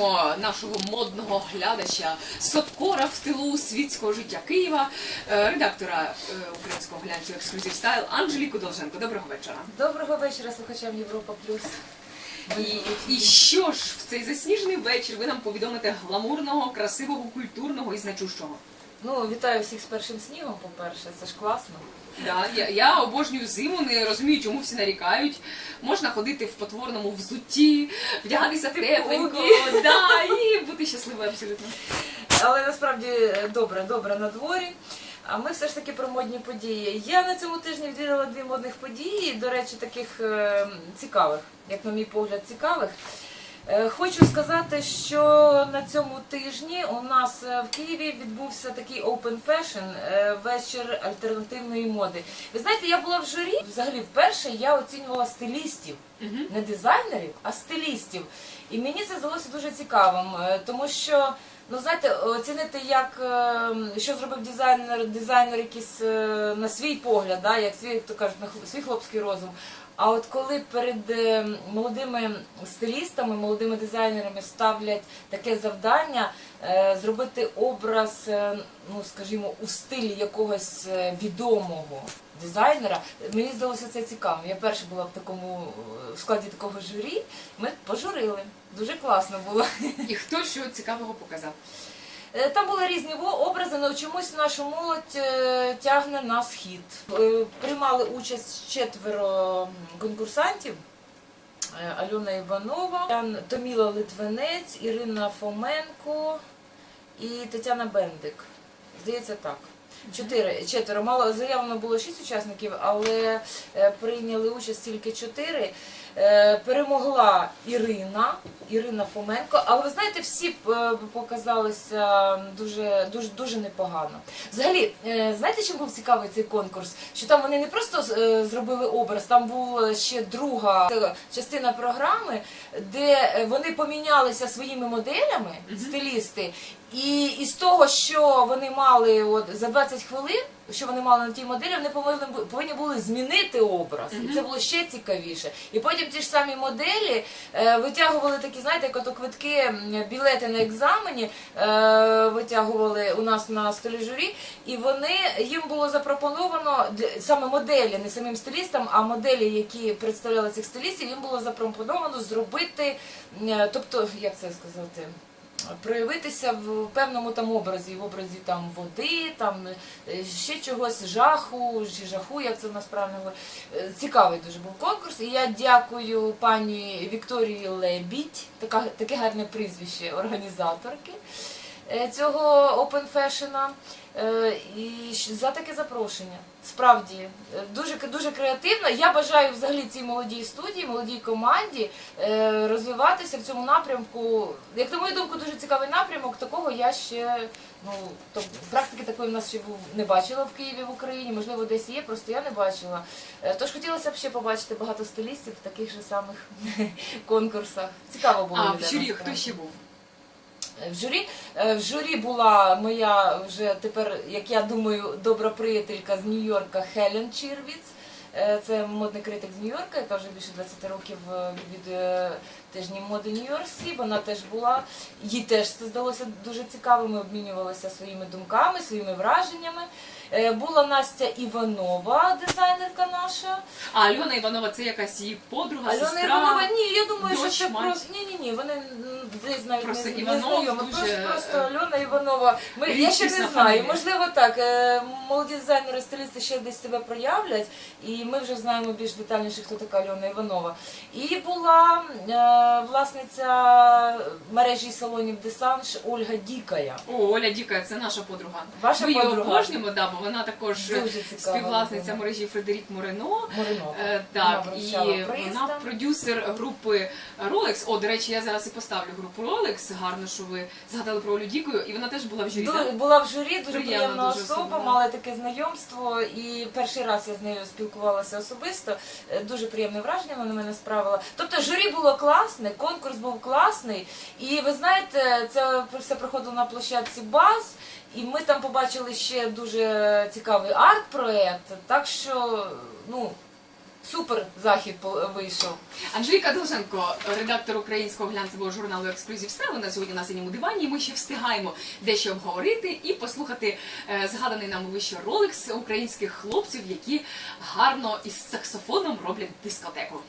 викладача, Сапкора в тилу світського життя Києва, е, редактора е, українського глянцю Ексклюзив Стайл Анжеліку Долженко. Доброго вечора. Доброго вечора слухачам Європа Плюс. І, і що ж в цей засніжений вечір ви нам повідомите гламурного, красивого, культурного і значущого? Ну, вітаю всіх з першим снігом, по-перше, це ж класно. Да, я, я обожнюю зиму, не розумію, чому всі нарікають. Можна ходити в потворному взутті, вдягатися тепленько, да, і бути щасливою абсолютно. Але насправді е, добре, добре на дворі. А ми все ж таки про модні події. Я на цьому тижні відвідала дві модних події, до речі, таких е, цікавих, як на мій погляд, цікавих. Е, Хочу сказати, що на цьому тижні у нас е, в Києві відбувся такий open fashion, е, вечір альтернативної моди. Ви знаєте, я була в журі. Взагалі, вперше я оцінювала стилістів, не дизайнерів, а стилістів. І мені це здалося дуже цікавим, тому що. Ну, знаєте, оцінити, як е, що зробив дизайнер, дизайнер якийсь е, на свій погляд, да, як свій, то кажуть, на свій хлопський розум. А от коли перед е, молодими стилістами, молодими дизайнерами ставлять таке завдання зробити образ, ну скажімо, у стилі якогось відомого дизайнера, мені здалося це цікавим. Я перша була в такому е, в складі такого журі. Ми пожурили. Дуже класно було. І хто що цікавого показав? Е, Там були різні образи, але чомусь нашу молодь е, тягне на схід. Приймали участь четверо конкурсантів. Альона Іванова, Томіла Литвинець, Ірина Фоменко і Тетяна Бендик. Здається, так. Чотири, четверо. Мало заявлено було шість учасників, але е, прийняли участь тільки чотири. Е, перемогла Ірина, Ірина Фоменко. Але ви знаєте, всі е, показалися дуже, дуже, дуже непогано. Взагалі, е, знаєте, чим був цікавий цей конкурс? Що там вони не просто зробили образ, там була ще друга частина програми, де вони помінялися своїми моделями, стилісти, і із того, що вони мали от за 20 хвилин, що вони мали на тій моделі, вони повинні, повинні були змінити образ. І це було ще цікавіше. І потім ті ж самі моделі е, витягували такі, знаєте, як ото квитки, білети на екзамені е, витягували у нас на столі журі, і вони їм було запропоновано саме моделі, не самим стилістам, а моделі, які представляли цих стилістів, їм було запропоновано зробити, е, тобто, як це сказати проявитися в певному там образі, в образі там води, там е, ще чогось жаху, чи жаху, як це в нас правильно говорить. Е, Цікавий дуже був конкурс. І я дякую пані Вікторії Лебідь, така, таке гарне прізвище організаторки цього Open Fashion. е, І за таке запрошення. Справді е, дуже дуже креативно. Я бажаю взагалі цій молодій студії, молодій команді е, розвиватися в цьому напрямку. Як на мою думку, дуже цікавий напрямок. Такого я ще ну то практики такої в нас ще був не бачила в Києві в Україні. Можливо, десь є, просто я не бачила. Е, Тож хотілося б ще побачити багато стилістів в таких же самих конкурсах. Цікаво було А в журі хто ще був? В журі, е, в журі була моя вже тепер, як я думаю, добра приятелька з Нью-Йорка Хелен Чірвіц. Е, Це модний критик з Нью-Йорка, яка вже більше 20 років від тижні моди Нью-Йорксі. Вона теж була, їй теж це здалося дуже цікаво. Ми обмінювалися своїми думками, своїми враженнями. Е, Була Настя Іванова, дизайнерка наша. А Альона Іванова це якась її подруга, Альона сестра. Іванова, ні, я думаю, дочь, що це мать? просто ні, ні, ні. Вони десь навіть Просто не, не Іванов знайомі. дуже, Просто, просто е, Альона Іванова. Ми я ще не знаю. фамілія. Можливо, так. е, Молоді дизайнери, стилісти ще десь себе проявлять, і ми вже знаємо більш детальніше, хто така Альона Іванова. І була власниця мережі салонів Десанж Ольга Дікая. О, Оля Діка, це наша подруга. Ваша Ми її обожнюємо, да, бо вона також співвласниця мережі Фредерік Морено. Моринова. Е, Так, і вона продюсер групи Rolex. О, до речі, я зараз і поставлю групу Rolex. Гарно, що ви згадали про Олю Дікою, і вона теж була в журі. Так? Була в журі, дуже Приємна приємна дуже особа, особа. мала таке знайомство, і перший раз я з нею спілкувалася особисто. Е, Дуже приємне враження вона мене справила. Тобто журі було класне, конкурс був класний, і ви знаєте, це все проходило на площадці БАЗ. І ми там побачили ще дуже цікавий арт-проект. Так що, ну, супер захід вийшов. Анжеліка Долженко, редактор українського глянцевого журналу Ексклюзів Стел, вона сьогодні на синьому дивані. Ми ще встигаємо дещо обговорити і послухати е, згаданий нам вище ролик з українських хлопців, які гарно із саксофоном роблять дискотеку.